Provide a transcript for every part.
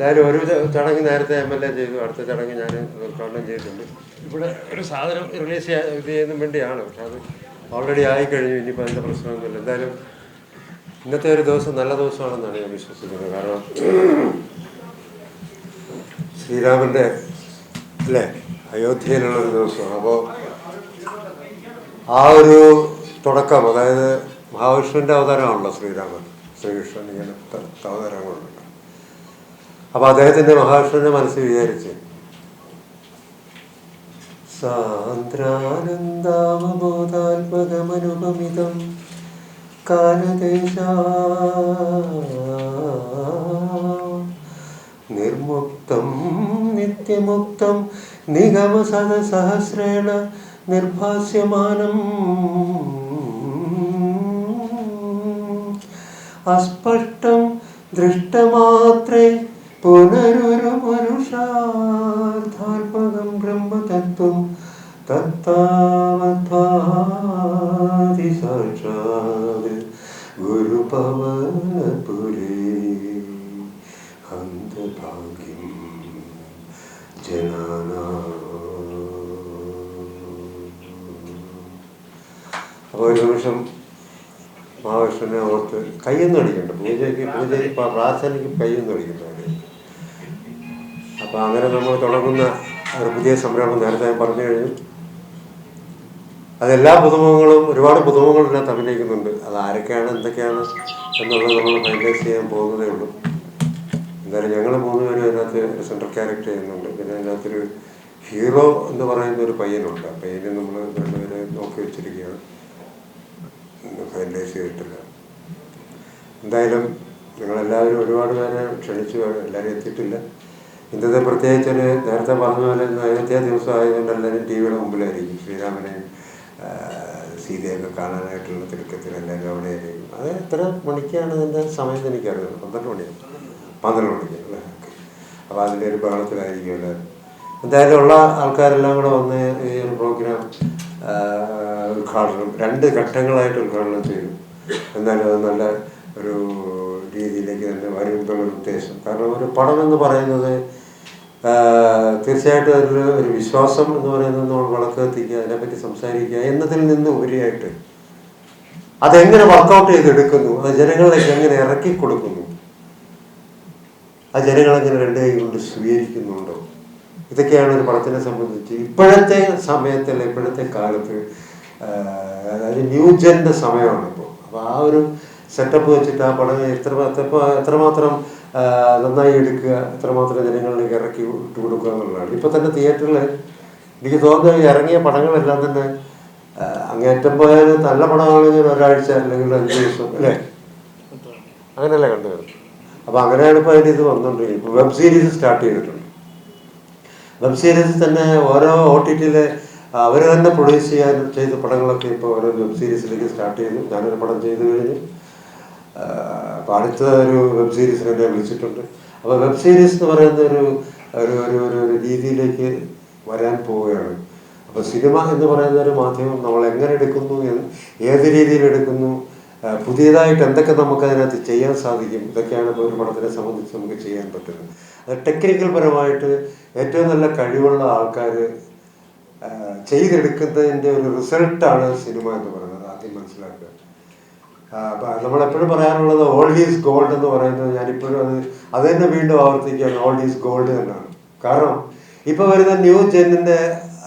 എന്തായാലും ഒരു ചടങ്ങ് നേരത്തെ എം എൽ എ ചെയ്തു. അടുത്ത ചടങ്ങ് ഞാൻ ഉദ്ഘാടനം ചെയ്തിട്ടുണ്ട്. ഇവിടെ ഒരു സാധനം റിലീസ് ചെയ്യാൻ ഇത് വേണ്ടിയാണ്. പക്ഷെ അത് ഓൾറെഡി ആയിക്കഴിഞ്ഞു. ഇനിയിപ്പോൾ അതിന്റെ പ്രശ്നമൊന്നുമില്ല. എന്തായാലും ഇന്നത്തെ ഒരു ദിവസം നല്ല ദിവസമാണെന്നാണ് ഞാൻ വിശ്വസിക്കുന്നത്. കാരണം ശ്രീരാമന്റെ അല്ലേ? അയോധ്യയിലുള്ള ഒരു ദിവസമാണ്. അപ്പോൾ ആ ഒരു തുടക്കം അതായത് മഹാവിഷ്ണുവിന്റെ അവതാരമാണല്ലോ ശ്രീരാമൻ. ശ്രീകൃഷ്ണൻ ഇങ്ങനെ അവതാരങ്ങളുണ്ട് അപ്പോൾ അദ്ദേഹത്തിന്റെ മഹാവിഷ്ണുവിനെ മനസ്സിൽ വിചാരിച്ച് സാന്ദ്രാനന്ദാവബോധാത്മകമനുപമിതം കാലദേശ നിർമുക്തം നിത്യമുക്തം നിഗമസഹസ്രേണ നിർഭാസ്യമാനം. അസ്പഷ്ടം ദൃഷ്ടമാത്രേ മഹാവിഷ്ണുവിനെ ഓർത്ത് അടിക്കണ്ട. പ്രാർത്ഥനയ്ക്ക് കയ്യൊന്നും അടിക്കണ്ട. അപ്പോൾ അങ്ങനെ നമ്മൾ തുടങ്ങുന്ന ഒരു പുതിയ സംരംഭം നേരത്തെ പറഞ്ഞു കഴിഞ്ഞു. അതെല്ലാ പുതുമുഖങ്ങളും ഒരുപാട് പുതുമുഖങ്ങൾ ഇതിനകത്ത് അഭിനയിക്കുന്നുണ്ട്. അത് ആരൊക്കെയാണ് എന്തൊക്കെയാണ് എന്നുള്ളത് നമ്മൾ ഫൈനലൈസ് ചെയ്യാൻ പോകുന്നതേ ഉള്ളൂ. എന്തായാലും ഞങ്ങൾ മൂന്ന് പേരും അതിനകത്ത് ഒരു സെൻട്രൽ ക്യാരക്ടർ ചെയ്യുന്നുണ്ട്. പിന്നെ അതിനകത്തൊരു ഹീറോ എന്ന് പറയുന്ന ഒരു പയ്യനുണ്ട്. ആ പയ്യനെ നമ്മൾ രണ്ടുപേരെ നോക്കി വെച്ചിരിക്കുകയാണ്. ഫൈനലൈസ് ചെയ്തിട്ടില്ല. എന്തായാലും നിങ്ങളെല്ലാവരും ഒരുപാട് പേരെ ക്ഷണിച്ചു. എല്ലാവരും എത്തിയിട്ടില്ല. ഇന്നത്തെ പ്രത്യേകിച്ച് ഒരു നേരത്തെ പറഞ്ഞ പോലെ അയോധ്യ ദിവസം ആയതുകൊണ്ട് എല്ലാവരും ടി വിയുടെ മുമ്പിലായിരിക്കും. ശ്രീരാമനെയും സീതയൊക്കെ കാണാനായിട്ടുള്ള തിടുക്കത്തിൽ എല്ലാവരും അവിടെ അത് എത്ര മണിക്കാണ് അതിന്റെ സമയം എനിക്കറിയാം പന്ത്രണ്ട് മണിയാണ്. പന്ത്രണ്ട് മണിക്ക് അപ്പോൾ അതിന്റെ ഒരു ബഹളത്തിലായിരിക്കും എല്ലാവരും. എന്തായാലും ഉള്ള ആൾക്കാരെല്ലാം കൂടെ വന്ന് ഈ ഒരു പ്രോഗ്രാം ഉദ്ഘാടനം രണ്ട് ഘട്ടങ്ങളായിട്ട് ഉദ്ഘാടനം ചെയ്തു. എന്നാലും അത് നല്ല ഒരു രീതിയിലേക്ക് തന്നെ വരും എന്നുള്ളൊരു ഉദ്ദേശം. കാരണം ഒരു പടം എന്ന് പറയുന്നത് തീർച്ചയായിട്ടും അതിൽ ഒരു വിശ്വാസം എന്ന് പറയുന്നത് നമ്മൾ വിളക്ക് അതിനെപ്പറ്റി സംസാരിക്കുക എന്നതിൽ നിന്ന് ഉപരിയായിട്ട് അതെങ്ങനെ വർക്കൗട്ട് ചെയ്തെടുക്കുന്നു അത് ജനങ്ങളിലേക്ക് എങ്ങനെ ഇറക്കി കൊടുക്കുന്നു ആ ജനങ്ങളെങ്ങനെ രണ്ട് കൈ കൊണ്ട് സ്വീകരിക്കുന്നുണ്ടോ ഇതൊക്കെയാണ് ഒരു പടത്തിനെ സംബന്ധിച്ച് ഇപ്പോഴത്തെ സമയത്തിൽ ഇപ്പോഴത്തെ കാലത്ത് അതായത് ന്യൂജന്റെ സമയമാണ് ഇപ്പോൾ അപ്പോൾ ആ ഒരു സെറ്റപ്പ് വെച്ചിട്ട് ആ പടം എത്ര എത്ര എത്രമാത്രം നന്നായി എടുക്കുക എത്രമാത്രം ജനങ്ങളിലേക്ക് ഇറക്കി ഇട്ട് കൊടുക്കുക എന്നുള്ളതാണ്. ഇപ്പോൾ തന്നെ തിയേറ്ററിൽ എനിക്ക് തോന്നുന്നു ഈ ഇറങ്ങിയ പടങ്ങളെല്ലാം തന്നെ അങ്ങേറ്റം പോയാൽ നല്ല പടമാണെങ്കിൽ ഒരാഴ്ച അല്ലെങ്കിൽ അഞ്ച് ദിവസം അല്ലേ? അങ്ങനെയല്ല കണ്ടു വരുന്നത് അപ്പോൾ അങ്ങനെയാണ് ഇപ്പോൾ അതിന്റെ ഇത് വന്നുകൊണ്ടിരിക്കുന്നത് ഇപ്പോൾ വെബ് സീരീസ് സ്റ്റാർട്ട് ചെയ്തിട്ടുണ്ട്. വെബ് സീരീസ് തന്നെ ഓരോ ഒ ടി ടിയിലെ അവർ തന്നെ പ്രൊഡ്യൂസ് ചെയ്യാൻ ചെയ്ത പടങ്ങളൊക്കെ ഇപ്പോൾ ഓരോ വെബ് സീരീസിലേക്ക് സ്റ്റാർട്ട് ചെയ്തു. ഞാനൊരു പടം ചെയ്തു കഴിഞ്ഞു. അപ്പോൾ അടുത്ത ഒരു വെബ് സീരീസിനെ എന്നെ വിളിച്ചിട്ടുണ്ട്. അപ്പോൾ വെബ് സീരീസ് എന്ന് പറയുന്ന ഒരു ഒരു ഒരു ഒരു രീതിയിലേക്ക് വരാൻ പോവുകയാണ്. അപ്പോൾ സിനിമ എന്ന് പറയുന്ന ഒരു മാധ്യമം നമ്മൾ എങ്ങനെ എടുക്കുന്നു ഏത് രീതിയിൽ എടുക്കുന്നു പുതിയതായിട്ട് എന്തൊക്കെ നമുക്ക് അതിനകത്ത് ചെയ്യാൻ സാധിക്കും ഇതൊക്കെയാണ് ഇപ്പോൾ ഒരു പടത്തിനെ സംബന്ധിച്ച് നമുക്ക് ചെയ്യാൻ പറ്റുന്നത്. അത് ടെക്നിക്കൽ പരമായിട്ട് ഏറ്റവും നല്ല കഴിവുള്ള ആൾക്കാർ ചെയ്തെടുക്കുന്നതിന്റെ ഒരു റിസൾട്ടാണ് സിനിമ എന്ന് പറയുന്നത് ആദ്യം മനസ്സിലാക്കുക. നമ്മളെപ്പോഴും പറയാറുള്ളത് ഓൾഡ് ഈസ് ഗോൾഡ് എന്ന് പറയുന്നത് ഞാനിപ്പോഴും അത് അത് തന്നെ വീണ്ടും ആവർത്തിക്കുകയാണ് ഓൾഡ് ഈസ് ഗോൾഡ് തന്നെയാണ് കാരണം ഇപ്പൊ വരുന്ന ന്യൂ ജെന്നിന്റെ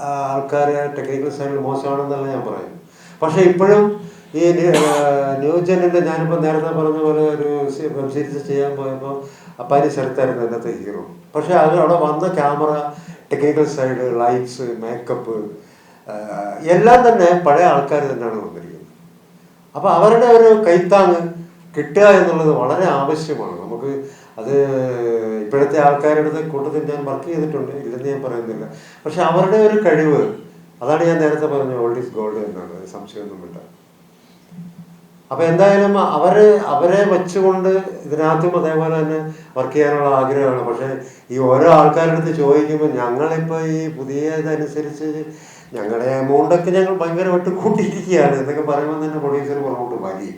ആൾക്കാർ ടെക്നിക്കൽ സൈഡിൽ മോശമാണെന്നല്ല ഞാൻ പറയുന്നത്. പക്ഷെ ഇപ്പോഴും ഈ ന്യൂ ജെന്നിന്റെ ഞാനിപ്പോൾ നേരത്തെ പറഞ്ഞ പോലെ ഒരു വെബ് സീരീസ് ചെയ്യാൻ പോയപ്പോൾ അപ്പാരി ശരത്തായിരുന്നു ഇന്നത്തെ ഹീറോ പക്ഷെ അത് അവിടെ വന്ന camera technical side lights makeup എല്ലാം തന്നെ പഴയ ആൾക്കാർ തന്നെയാണ് വന്നിരിക്കുന്നത് അപ്പൊ അവരുടെ ഒരു കൈത്താങ് കിട്ടുക എന്നുള്ളത് വളരെ ആവശ്യമാണ്. നമുക്ക് അത് ഇപ്പോഴത്തെ ആൾക്കാരുടെ കൂട്ടത്തിൽ ഞാൻ വർക്ക് ചെയ്തിട്ടുണ്ട്. ഇല്ലെന്ന് ഞാൻ പറയുന്നില്ല. പക്ഷെ അവരുടെ ഒരു കഴിവ് അതാണ് ഞാൻ നേരത്തെ പറഞ്ഞ ഓൾഡ് ഈസ് ഗോൾഡ് എന്നാണ്. അത് സംശയമൊന്നും വേണ്ട അപ്പൊ എന്തായാലും അവർ അവരെ വെച്ചുകൊണ്ട് ഇതിനകത്തും അതേപോലെ തന്നെ വർക്ക് ചെയ്യാനുള്ള ആഗ്രഹമാണ്. പക്ഷെ ഈ ഓരോ ആൾക്കാരുടെ അടുത്ത് ചോദിക്കുമ്പോൾ ഞങ്ങളിപ്പോ ഈ പുതിയതനുസരിച്ച് ഞങ്ങളുടെ എമൗണ്ട് ഒക്കെ ഞങ്ങൾ ഭയങ്കരമായിട്ട് കൂട്ടിയിരിക്കുകയാണ് എന്നൊക്കെ പറയുമ്പോൾ തന്നെ പ്രൊഡ്യൂസർ പുറകോട്ട് വലിയ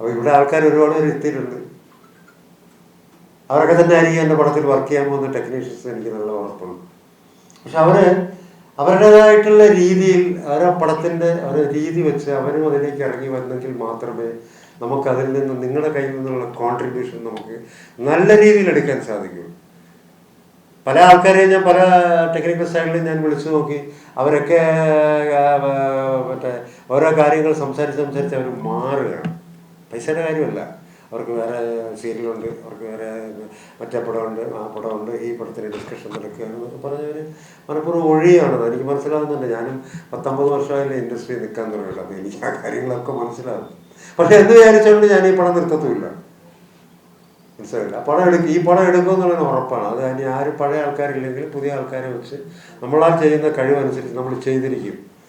അപ്പൊ ഇവിടെ ആൾക്കാർ ഒരുപാട് പേര് എത്തിയിട്ടുണ്ട്. അവരൊക്കെ തന്നെ ആയിരിക്കും എന്റെ പടത്തിൽ വർക്ക് ചെയ്യാൻ പോകുന്ന ടെക്നീഷ്യൻസ് എനിക്ക് നല്ല ഉറപ്പുണ്ട്. പക്ഷെ അവർ അവരുടേതായിട്ടുള്ള രീതിയിൽ ഓരോ പടത്തിന്റെ ഓരോ രീതി വെച്ച് അവരും അതിലേക്ക് ഇറങ്ങി വന്നെങ്കിൽ മാത്രമേ നമുക്ക് അതിൽ നിന്ന് നിങ്ങളുടെ കയ്യിൽ നിന്നുള്ള കോൺട്രിബ്യൂഷൻ നമുക്ക് നല്ല രീതിയിൽ എടുക്കാൻ സാധിക്കുള്ളൂ പല ആൾക്കാരെയും ഞാൻ പല ടെക്നിക്കൽ സൈഡിലും ഞാൻ വിളിച്ചു നോക്കി. അവരൊക്കെ മറ്റേ ഓരോ കാര്യങ്ങൾ സംസാരിച്ച് സംസാരിച്ച് അവർ മാറുകയാണ്. പൈസയുടെ കാര്യമല്ല. അവർക്ക് വേറെ സീരിയലുണ്ട് അവർക്ക് വേറെ മറ്റേ പടമുണ്ട് ആ പടമുണ്ട് ഈ പടത്തിന് ഡിസ്കഷൻ നടക്കുകയാണ് എന്നൊക്കെ പറഞ്ഞവർ മനഃപൂർവം ഒഴിയാണ് എനിക്ക് മനസ്സിലാകുന്നുണ്ട് ഞാനും പത്തൊമ്പത് വർഷമായാലും ഇൻഡസ്ട്രി നിൽക്കാൻ തുടങ്ങിയില്ല അപ്പോൾ എനിക്ക് ആ കാര്യങ്ങളൊക്കെ മനസ്സിലാകും. പക്ഷേ എന്ന് വിചാരിച്ചുകൊണ്ട് ഞാൻ ഈ പടം നിർത്തത്തുമില്ല. മനസ്സിലായില്ല? പടം എടുക്കും ഈ പടം എടുക്കും എന്നുള്ളത് ഉറപ്പാണ്. അത് കഴിഞ്ഞ് ആരും പഴയ ആൾക്കാരില്ലെങ്കിൽ പുതിയ ആൾക്കാരെ വെച്ച് നമ്മളാൽ ചെയ്യുന്ന കഴിവനുസരിച്ച് നമ്മൾ ചെയ്തിരിക്കും.